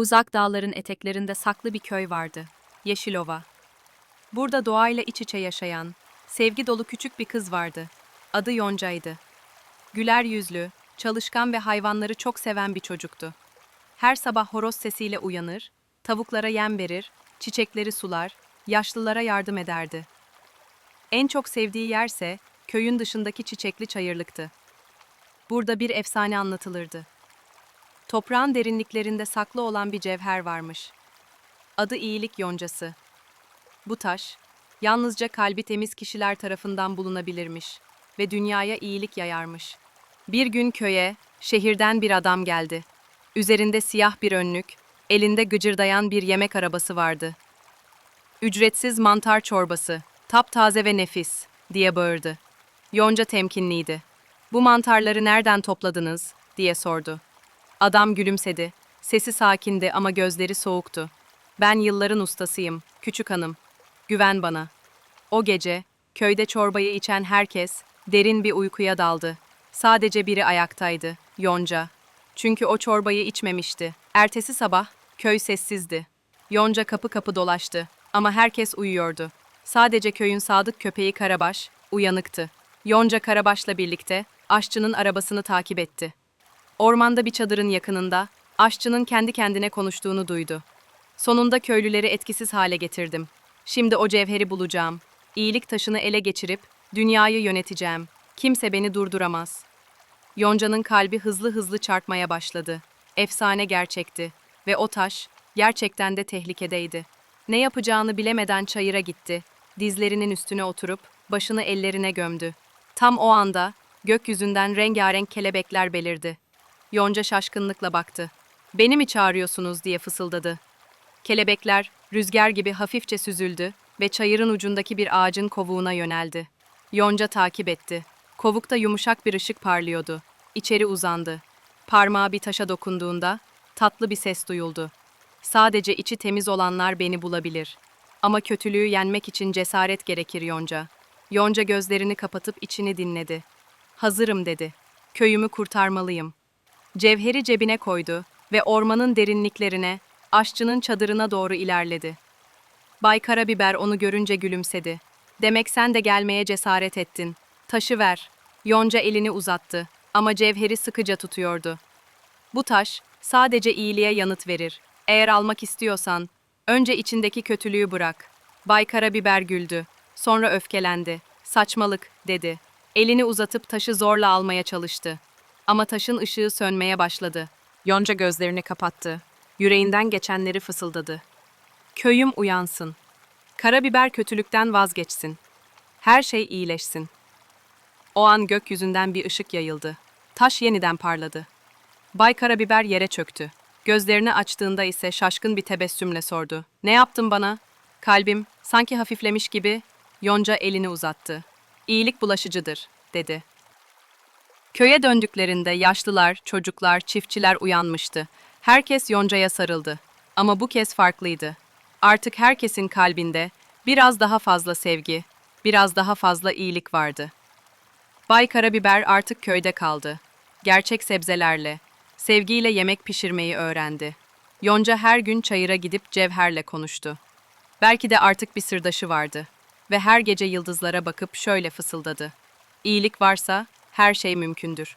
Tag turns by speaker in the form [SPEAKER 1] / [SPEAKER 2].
[SPEAKER 1] Uzak dağların eteklerinde saklı bir köy vardı. Yeşilova. Burada doğayla iç içe yaşayan, sevgi dolu küçük bir kız vardı. Adı Yonca'ydı. Güler yüzlü, çalışkan ve hayvanları çok seven bir çocuktu. Her sabah horoz sesiyle uyanır, tavuklara yem verir, çiçekleri sular, yaşlılara yardım ederdi. En çok sevdiği yerse köyün dışındaki çiçekli çayırlıktı. Burada bir efsane anlatılırdı. Toprağın derinliklerinde saklı olan bir cevher varmış. Adı iyilik yoncası. Bu taş, yalnızca kalbi temiz kişiler tarafından bulunabilirmiş ve dünyaya iyilik yayarmış. Bir gün köye, şehirden bir adam geldi. Üzerinde siyah bir önlük, elinde gıcırdayan bir yemek arabası vardı. Ücretsiz mantar çorbası, taptaze ve nefis, diye bağırdı. Yonca temkinliydi. Bu mantarları nereden topladınız, diye sordu. Adam gülümsedi. Sesi sakindi ama gözleri soğuktu. Ben yılların ustasıyım, küçük hanım. Güven bana. O gece, köyde çorbayı içen herkes, derin bir uykuya daldı. Sadece biri ayaktaydı, Yonca. Çünkü o çorbayı içmemişti. Ertesi sabah, köy sessizdi. Yonca kapı kapı dolaştı. Ama herkes uyuyordu. Sadece köyün sadık köpeği Karabaş, uyanıktı. Yonca Karabaş'la birlikte, aşçının arabasını takip etti. Ormanda bir çadırın yakınında, aşçının kendi kendine konuştuğunu duydu. Sonunda köylüleri etkisiz hale getirdim. Şimdi o cevheri bulacağım. İyilik taşını ele geçirip dünyayı yöneteceğim. Kimse beni durduramaz. Yonca'nın kalbi hızlı hızlı çarpmaya başladı. Efsane gerçekti ve o taş gerçekten de tehlikedeydi. Ne yapacağını bilemeden çayıra gitti. Dizlerinin üstüne oturup başını ellerine gömdü. Tam o anda gökyüzünden rengarenk kelebekler belirdi. Yonca şaşkınlıkla baktı. Beni mi çağırıyorsunuz diye fısıldadı. Kelebekler rüzgar gibi hafifçe süzüldü ve çayırın ucundaki bir ağacın kovuğuna yöneldi. Yonca takip etti. Kovukta yumuşak bir ışık parlıyordu. İçeri uzandı. Parmağı bir taşa dokunduğunda tatlı bir ses duyuldu. Sadece içi temiz olanlar beni bulabilir. Ama kötülüğü yenmek için cesaret gerekir Yonca. Yonca gözlerini kapatıp içini dinledi. Hazırım dedi. Köyümü kurtarmalıyım. Cevheri cebine koydu ve ormanın derinliklerine, aşçının çadırına doğru ilerledi. Bay Karabiber onu görünce gülümsedi. Demek sen de gelmeye cesaret ettin. Taşı ver. Yonca elini uzattı ama cevheri sıkıca tutuyordu. Bu taş sadece iyiliğe yanıt verir. Eğer almak istiyorsan, önce içindeki kötülüğü bırak. Bay Karabiber güldü. Sonra öfkelendi. Saçmalık, dedi. Elini uzatıp taşı zorla almaya çalıştı. Ama taşın ışığı sönmeye başladı. Yonca gözlerini kapattı. Yüreğinden geçenleri fısıldadı. Köyüm uyansın. Karabiber kötülükten vazgeçsin. Her şey iyileşsin. O an gökyüzünden bir ışık yayıldı. Taş yeniden parladı. Bay Karabiber yere çöktü. Gözlerini açtığında ise şaşkın bir tebessümle sordu. Ne yaptın bana? Kalbim sanki hafiflemiş gibi Yonca elini uzattı. İyilik bulaşıcıdır, dedi. Köye döndüklerinde yaşlılar, çocuklar, çiftçiler uyanmıştı. Herkes Yonca'ya sarıldı. Ama bu kez farklıydı. Artık herkesin kalbinde biraz daha fazla sevgi, biraz daha fazla iyilik vardı. Bay Karabiber artık köyde kaldı. Gerçek sebzelerle, sevgiyle yemek pişirmeyi öğrendi. Yonca her gün çayıra gidip Cevher'le konuştu. Belki de artık bir sırdaşı vardı ve her gece yıldızlara bakıp şöyle fısıldadı. İyilik varsa her şey mümkündür.